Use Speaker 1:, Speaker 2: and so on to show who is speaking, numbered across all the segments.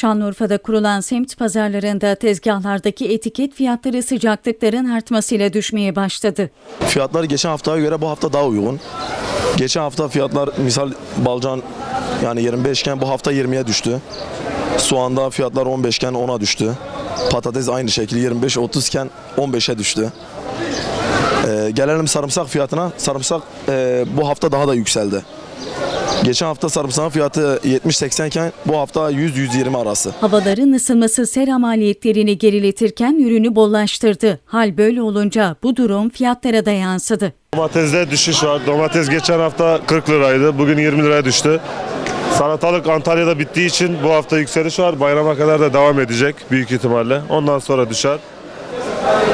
Speaker 1: Şanlıurfa'da kurulan semt pazarlarında tezgahlardaki etiket fiyatları sıcaklıkların artmasıyla düşmeye başladı.
Speaker 2: Fiyatlar geçen haftaya göre bu hafta daha uygun. Geçen hafta fiyatlar misal balcan yani 25 iken bu hafta 20'ye düştü. Soğanda fiyatlar 15 iken 10'a düştü. Patates aynı şekilde 25-30 iken 15'e düştü. Ee, gelelim sarımsak fiyatına. Sarımsak e, bu hafta daha da yükseldi. Geçen hafta sarımsağın fiyatı 70-80 iken bu hafta 100-120 arası.
Speaker 1: Havaların ısınması sera maliyetlerini geriletirken ürünü bollaştırdı. Hal böyle olunca bu durum fiyatlara da yansıdı.
Speaker 3: Domatesde düşüş var. Domates geçen hafta 40 liraydı. Bugün 20 liraya düştü. Salatalık Antalya'da bittiği için bu hafta yükseliş var. Bayrama kadar da devam edecek büyük ihtimalle. Ondan sonra düşer.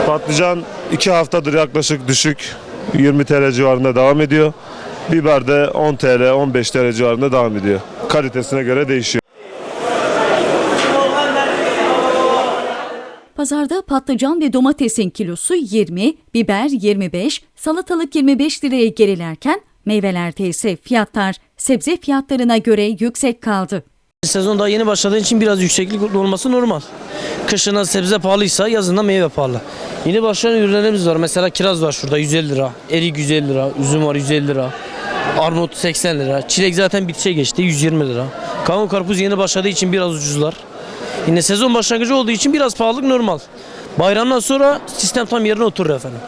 Speaker 3: Patlıcan 2 haftadır yaklaşık düşük. 20 TL civarında devam ediyor. Biber de 10 TL, 15 TL civarında devam ediyor. Kalitesine göre değişiyor.
Speaker 1: Pazarda patlıcan ve domatesin kilosu 20, biber 25, salatalık 25 liraya gerilerken meyvelerde ise fiyatlar sebze fiyatlarına göre yüksek kaldı.
Speaker 4: Sezon daha yeni başladığı için biraz yükseklik olması normal. Kışına sebze pahalıysa yazında meyve pahalı. Yeni başlayan ürünlerimiz var. Mesela kiraz var şurada 150 lira, erik 150 lira, üzüm var 150 lira, armut 80 lira, çilek zaten bitişe geçti 120 lira. Kavun karpuz yeni başladığı için biraz ucuzlar. Yine sezon başlangıcı olduğu için biraz pahalılık normal. Bayramdan sonra sistem tam yerine oturur efendim.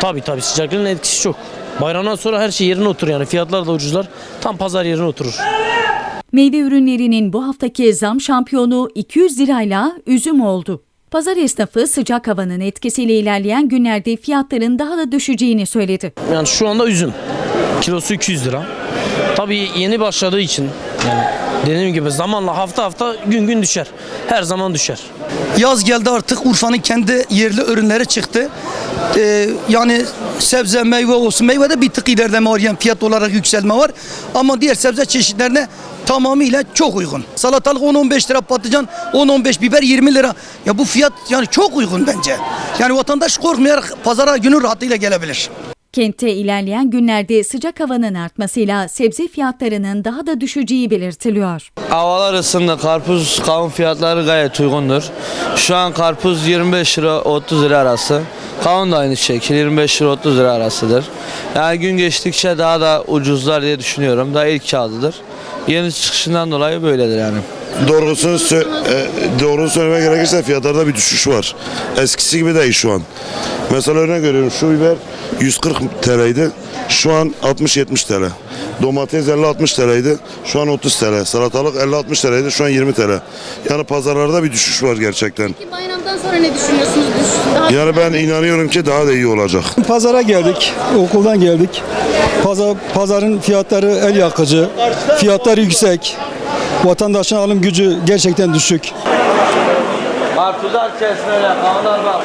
Speaker 4: Tabii tabii sıcaklığın etkisi çok. Bayramdan sonra her şey yerine oturur yani fiyatlar da ucuzlar. Tam pazar yerine oturur.
Speaker 1: Meyve ürünlerinin bu haftaki zam şampiyonu 200 lirayla üzüm oldu. Pazar esnafı sıcak havanın etkisiyle ilerleyen günlerde fiyatların daha da düşeceğini söyledi.
Speaker 4: Yani şu anda üzüm. Kilosu 200 lira. Tabii yeni başladığı için yani dediğim gibi zamanla hafta hafta gün gün düşer. Her zaman düşer.
Speaker 5: Yaz geldi artık Urfa'nın kendi yerli ürünleri çıktı. Ee, yani sebze meyve olsun. Meyvede bir tık ilerleme var yani fiyat olarak yükselme var. Ama diğer sebze çeşitlerine tamamıyla çok uygun. Salatalık 10-15 lira patlıcan 10-15 biber 20 lira. Ya bu fiyat yani çok uygun bence. Yani vatandaş korkmayarak pazara günün rahatıyla gelebilir.
Speaker 1: Kentte ilerleyen günlerde sıcak havanın artmasıyla sebze fiyatlarının daha da düşeceği belirtiliyor.
Speaker 6: Havalar ısındı. Karpuz kavun fiyatları gayet uygundur. Şu an karpuz 25 lira 30 lira arası. Kavun da aynı şekilde 25 lira 30 lira arasıdır. Yani gün geçtikçe daha da ucuzlar diye düşünüyorum. Daha ilk kağıdıdır. Yeni çıkışından dolayı böyledir yani.
Speaker 7: Doğrusunu, sö- e, doğrusunu söylemek gerekirse fiyatlarda bir düşüş var. Eskisi gibi değil şu an. Mesela örnek veriyorum şu biber 140 TL'ydi. Şu an 60-70 TL. Domates 50-60 TL'ydi. Şu an 30 TL. Salatalık 50-60 TL'ydi. Şu an 20 TL. Yani pazarlarda bir düşüş var gerçekten.
Speaker 8: Peki bayramdan sonra ne düşünüyorsunuz? Düş- Daha
Speaker 7: Yani ben inanıyorum ki daha da iyi olacak.
Speaker 9: Pazara geldik, okuldan geldik. Pazar, pazarın fiyatları el yakıcı, fiyatlar yüksek. Vatandaşın alım gücü gerçekten düşük.
Speaker 6: Karpuzlar kesmeli, kavunlar bak.